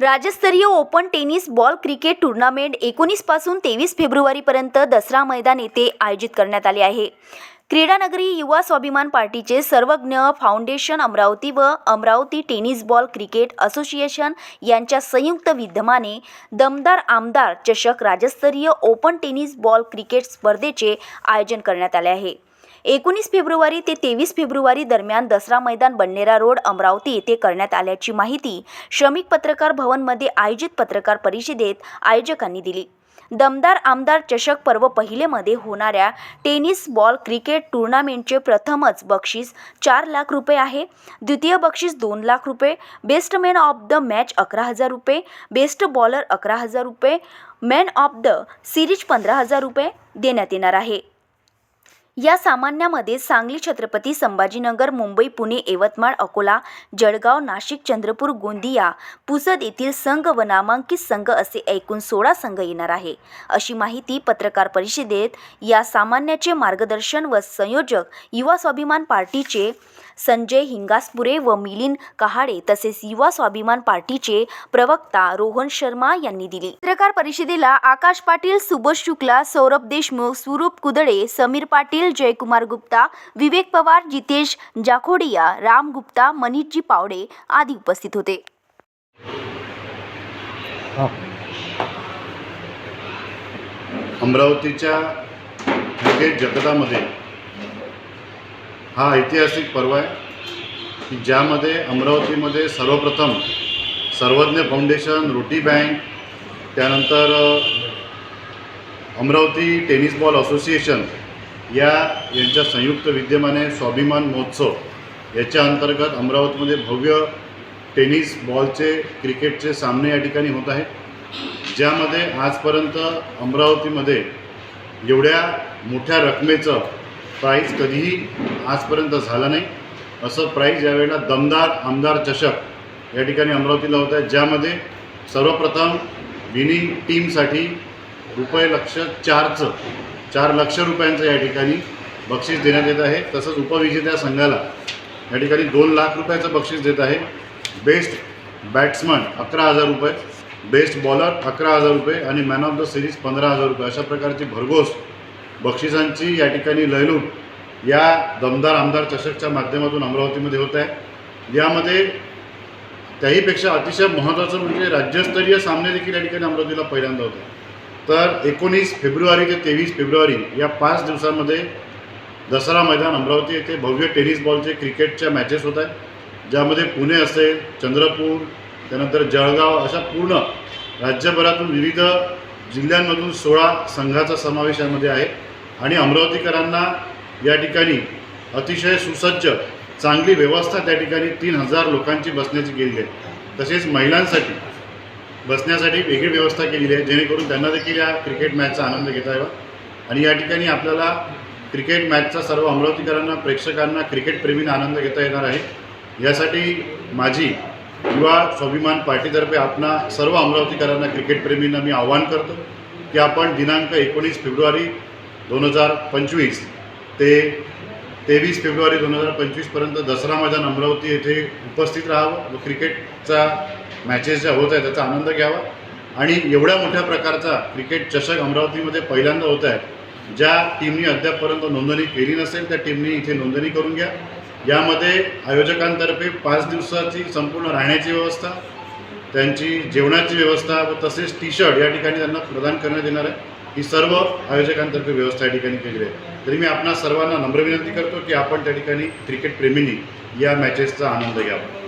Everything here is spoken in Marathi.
राज्यस्तरीय open tennis ball cricket tournament एकोणीसपासून तेवीस फेब्रुवारीपर्यंत दसरा मैदान येथे आयोजित करण्यात आले आहे. क्रीडानगरी युवा स्वाभिमान पार्टीचे सर्वज्ञ फाउंडेशन अमरावती व Amravati tennis ball cricket association यांच्या संयुक्त विद्यमाने दमदार आमदार चषक राज्यस्तरीय ओपन टेनिस बॉल क्रिकेट स्पर्धेचे आयोजन करण्यात आले आहे. एकोणीस फेब्रुवारी ते तेवीस फेब्रुवारी दरम्यान दसरा मैदान बन्नेरा रोड अमरावती येथे करण्यात आल्याची माहिती श्रमिक पत्रकार भवनमध्ये आयोजित पत्रकार परिषदेत आयोजकांनी दिली. दमदार आमदार चषक पर्व पहिलेमध्ये होणाऱ्या टेनिस बॉल क्रिकेट टुर्नामेंटचे प्रथमच बक्षीस चार लाख रुपये आहे. द्वितीय बक्षीस दोन लाख रुपये best man of the match अकरा हजार रुपये बेस्ट बॉलर अकरा हजार रुपये मॅन ऑफ द सिरीज पंधरा हजार रुपये देण्यात येणार आहे. या सामान्यामध्ये सांगली छत्रपती संभाजीनगर मुंबई पुणे यवतमाळ अकोला जळगाव नाशिक चंद्रपूर गोंदिया पुसद येथील संघ व नामांकित संघ असे एकूण सोळा संघ येणार आहे. अशी माहिती पत्रकार परिषदेत या सामान्याचे मार्गदर्शन व संयोजक युवा स्वाभिमान पार्टीचे संजय हिंगासपुरे व मिलिंद कहाडे तसेच युवा स्वाभिमान पार्टीचे प्रवक्ता रोहन शर्मा यांनी दिली. पत्रकार परिषदेला आकाश पाटील सुबोध शुक्ला सौरभ देशमुख स्वरूप कुदळे समीर पाटील जयकुमार गुप्ता विवेक पवार जितेश जाखोडिया राम गुप्ता मनीषजी पावडे आदी उपस्थित होते. अमरावतीच्या क्रिकेट जगतामध्ये हा ऐतिहासिक पर्व आहे की ज्यामध्ये अमरावतीमध्ये सर्वप्रथम सर्वज्ञ फाउंडेशन रोटी बँक त्यानंतर अमरावती टेनिस बॉल असोसिएशन या यांच्या संयुक्त विद्यमाने स्वाभिमान महोत्सव याच्या अंतर्गत अमरावतीमध्ये भव्य टेनिस बॉलचे क्रिकेटचे सामने या ठिकाणी होत आहेत. ज्यामध्ये आजपर्यंत अमरावतीमध्ये एवढ्या मोठ्या रकमेचं प्राईज कधीही आजपर्यंत झाला नाही. असं प्राईज यावेळेला दमदार आमदार चषक या ठिकाणी अमरावतीला होत आहे ज्यामध्ये सर्वप्रथम विनिंग टीमसाठी रुपये लक्ष चारचं चार लक्ष रुपयांचं या ठिकाणी बक्षीस देण्यात येत आहे. तसंच उपविजेत्या संघाला या ठिकाणी दोन लाख रुपयाचं बक्षीस देत आहे. बेस्ट बॅट्समन अकरा हजार रुपये बेस्ट बॉलर अकरा हजार रुपये आणि मॅन ऑफ द सिरीज पंधरा हजार रुपये. अशा प्रकारची भरघोस बक्षिसांची या ठिकाणी लयलूट या दमदार आमदार चषकच्या माध्यमातून अमरावतीमध्ये होत आहे. यामध्ये त्याहीपेक्षा अतिशय महत्त्वाचं म्हणजे राज्यस्तरीय सामने देखील या ठिकाणी अमरावतीला पहिल्यांदा होते. तर एकोणीस फेब्रुवारी ते तेवीस फेब्रुवारी या पाच दिवसांमध्ये दसरा मैदान अमरावती येथे भव्य टेनिस बॉलचे क्रिकेटच्या मॅचेस होत आहेत. ज्यामध्ये पुणे असेल चंद्रपूर त्यानंतर जळगाव अशा पूर्ण राज्यभरातून विविध जिल्ह्यांमधून सोळा संघाचा समावेश यामध्ये आहे. आणि अमरावतीकरांना या ठिकाणी अतिशय सुसज्ज चांगली व्यवस्था त्या ठिकाणी तीन हजार लोकांची बसण्याची केलेली आहे. तसेच महिलांसाठी बसण्यासाठी वेगळी व्यवस्था केलेली आहे. जेणेकरून त्यांना देखील या क्रिकेट मॅचचा आनंद घेता यावा. आणि या ठिकाणी आपल्याला क्रिकेट मॅचचा सर्व अमरावतीकरांना प्रेक्षकांना क्रिकेटप्रेमींना आनंद घेता येणार आहे. यासाठी माझी युवा स्वाभिमान पार्टीतर्फे आपणा सर्व अमरावतीकरांना क्रिकेटप्रेमींना मी आवाहन करतो की आपण दिनांक एकोणीस फेब्रुवारी दोन हजार पंचवीस ते तेवीस फेब्रुवारी दोन हजार पंचवीसपर्यंत दसरा मैदान अमरावती येथे उपस्थित राहावं व क्रिकेटचा मॅचेस ज्या होत आहेत त्याचा आनंद घ्यावा. आणि एवढ्या मोठ्या प्रकारचा क्रिकेट चषक अमरावतीमध्ये पहिल्यांदा होत आहे. ज्या टीमनी अद्यापपर्यंत नोंदणी केली नसेल त्या टीमनी इथे नोंदणी करून घ्या. यामध्ये आयोजकांतर्फे पाच दिवसाची संपूर्ण राहण्याची व्यवस्था त्यांची जेवणाची व्यवस्था व तसेच टी शर्ट या ठिकाणी त्यांना प्रदान करण्यात येणार आहे. ही सर्व आयोजकांतर्फे व्यवस्था या ठिकाणी केलेली आहे. तरी मी आपणा सर्वांना नम्र विनंती करतो की आपण त्या ठिकाणी क्रिकेट प्रेमींनी या मॅचेसचा आनंद घ्यावा.